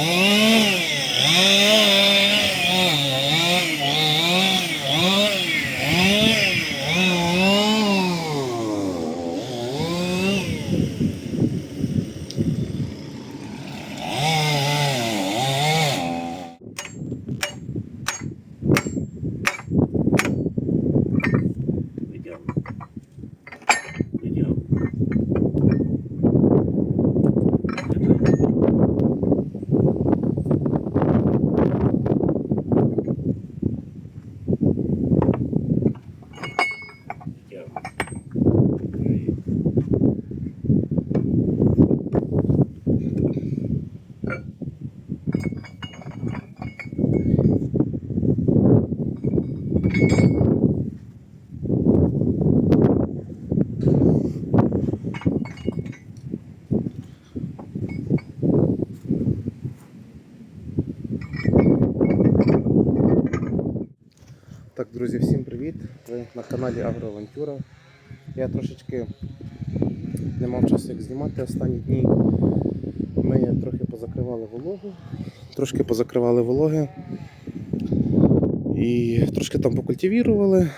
Yeah. Так, друзі, всім привіт! Ви на каналі Агроавантюра. Я трошечки не мав часу як знімати. Останні дні ми трохи позакривали вологу, трошки позакривали вологи і трошки там покультивірували,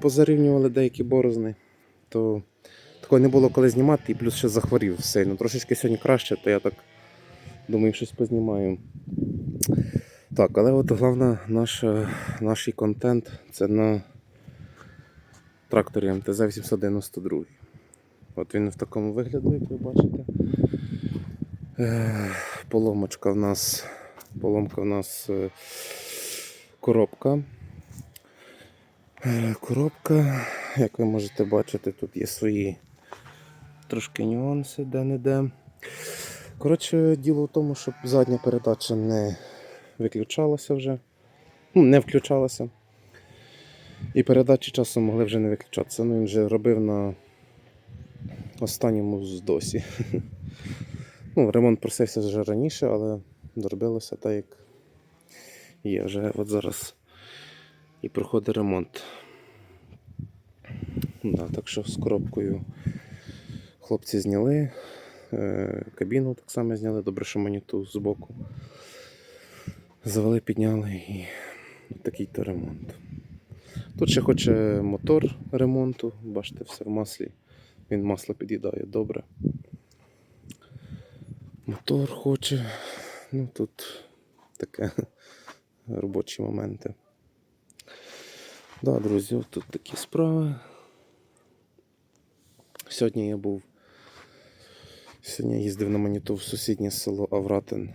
позарівнювали деякі борозни. То такого не було коли знімати, і плюс ще захворів сильно. Трошечки сьогодні краще, то я так думаю, щось познімаю. Так, але от головна наша, наш контент це на тракторі МТЗ 892. От він в такому вигляді, як ви бачите. Поломочка в нас. Поломка в нас е, коробка. Е, Коробка, як ви можете бачити, тут є свої трошки нюанси де-не-де. Коротше, діло в тому, щоб задня передача не виключалася вже. Ну, не включалася. І передачі часом могли вже не виключатися. Ну, він вже робив на останньому здосі. Ну, ремонт просився вже раніше, але зробилося так, як є. Вже от зараз і проходить ремонт. Да, так що з коробкою хлопці зняли. Е, Кабіну так само зняли, добре, що маніту з боку. Завели, підняли і такий то ремонт. Тут ще хоче мотор ремонту, бачите, все в маслі. Він масло під'їдає добре. Мотор хоче. Ну тут таке робочі моменти. Да, друзі, тут такі справи. Сьогодні я був. Сьогодні їздив на моніту в сусіднє село Авратин.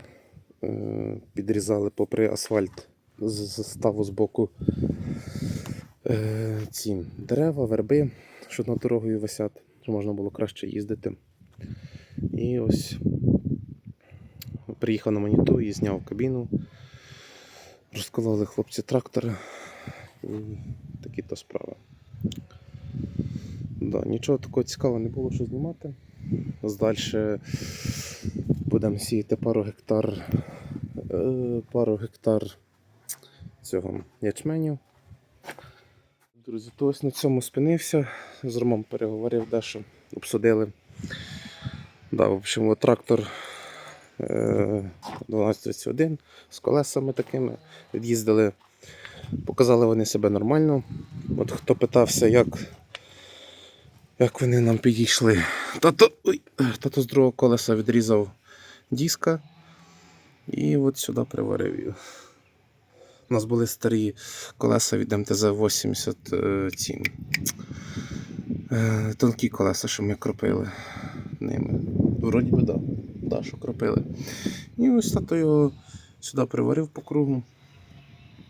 Е, Підрізали попри асфальт заставу з боку е, ці дерева, верби, що над дорогою висять, щоб можна було краще їздити. І ось приїхав на моніту і зняв кабіну. Розкололи хлопці трактора. І такі то справи. Да, нічого такого цікавого не було, що знімати. Далі будемо сіяти пару гектар, е, пару гектар цього ячменю. Друзі, то ось на цьому спинився. З Ромом переговорив дещо, обсудили. Да, в общем, трактор 1231 з колесами такими. Від'їздили, показали вони себе нормально. От хто питався, як, як вони нам підійшли. Тато, ой, тато з другого колеса відрізав диска і от сюди приварив. У нас були старі колеса від МТЗ-80 е, е, тонкі колеса, що ми кропили ними. Вроді би, да. Да, що кропили. І ось тато його сюди приварив по кругу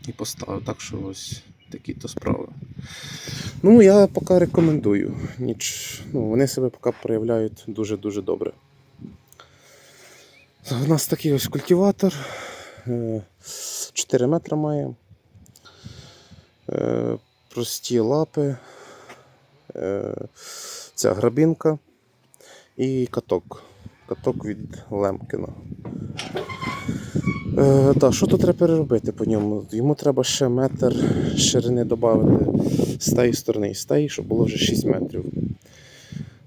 і поставив. Так що ось такі то справи. Ну, я поки рекомендую. Ніч, ну, вони себе поки проявляють дуже-дуже добре. У нас такий ось культиватор. е, 4 метри має. Е, Прості лапи. е, Ця грабінка і каток. Каток від Лемкіна. Е, так, що тут треба переробити по ньому? Йому треба ще метр ширини додати з тієї сторони і з тієї, щоб було вже 6 метрів.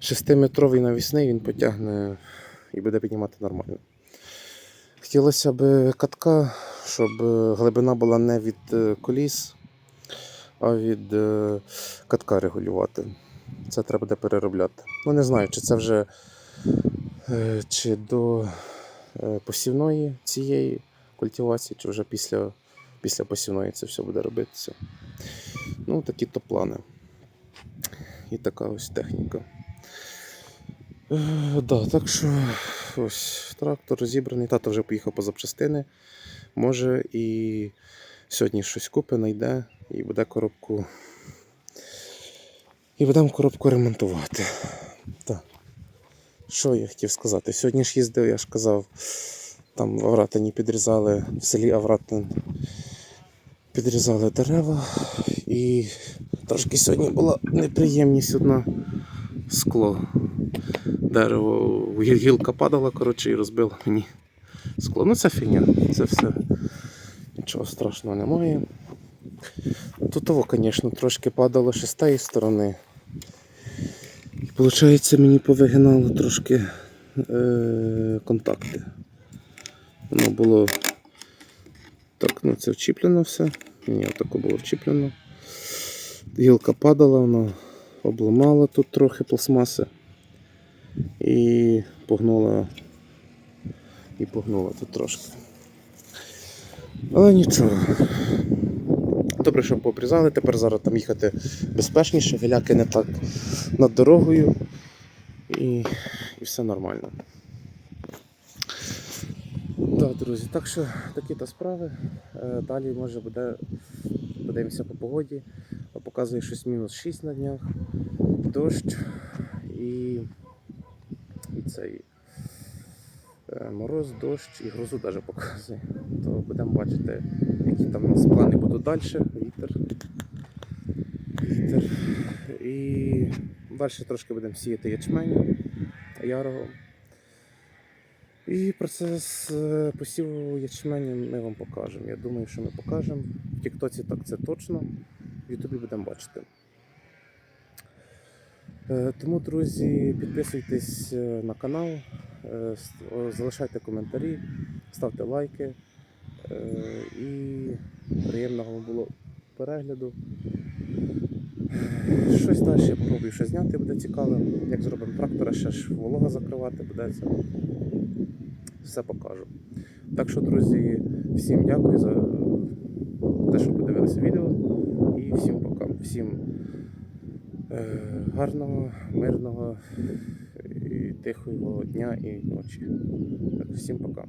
6-метровий навісний він потягне і буде піднімати нормально. Хотілося б катка, щоб глибина була не від е, коліс, а від е, катка регулювати. Це треба буде переробляти. Ну не знаю, чи це вже е, чи до е, посівної цієї культивації, чи вже після, після посівної це все буде робитися. Ну, такі то плани. І така ось техніка. Е, да, так що ось трактор розібраний. Тато вже поїхав по запчастини. Може і сьогодні щось купить, знайде і буде коробку. І будемо коробку ремонтувати. Так. Що я хотів сказати? Сьогодні ж їздив, я ж казав, там в Авратині підрізали, в селі Авратин підрізали дерева. І трошки сьогодні була неприємність одна скло. Дерево, гілка падала, коротше, і розбила мені скло. Ну це фігня, це все. Нічого страшного немає. тут звісно, трошки падало ще з тієї сторони. Виходить, мені повигинало трошки е- контакти. Воно було. Так, ну це вчіплено все. Ні, тако було вчіплено. Гілка падала, вона обламала тут трохи пластмаси і погнула. І погнула тут трошки. Але нічого. Добре, що пообрізали, тепер зараз там їхати безпечніше, геляки не так над дорогою і, і все нормально. Так, друзі, так що такі то справи. Е, Далі може буде подивимося по погоді. Показує щось мінус 6 на днях, дощ і, і цей мороз, дощ і грозу навіть показує. То будемо бачити, які там у нас плани будуть далі. Вітер. Вітер. І далі трошки будемо сіяти ячменю ярого. І процес е, посіву ячменю ми вам покажемо. Я думаю, що ми покажемо. В Тіктоці так це точно. В Ютубі будемо бачити. Е, Тому, друзі, підписуйтесь е, на канал, е, залишайте коментарі, ставте лайки. Е, І приємного вам було перегляду. Щось далі попробую ще зняти, буде цікаво. Як зробимо трактора, ще ж волога закривати буде. Все покажу. Так що, друзі, всім дякую за те, що подивилися відео. І всім пока. Всім е, гарного, мирного і тихого дня і ночі. Так, всім пока.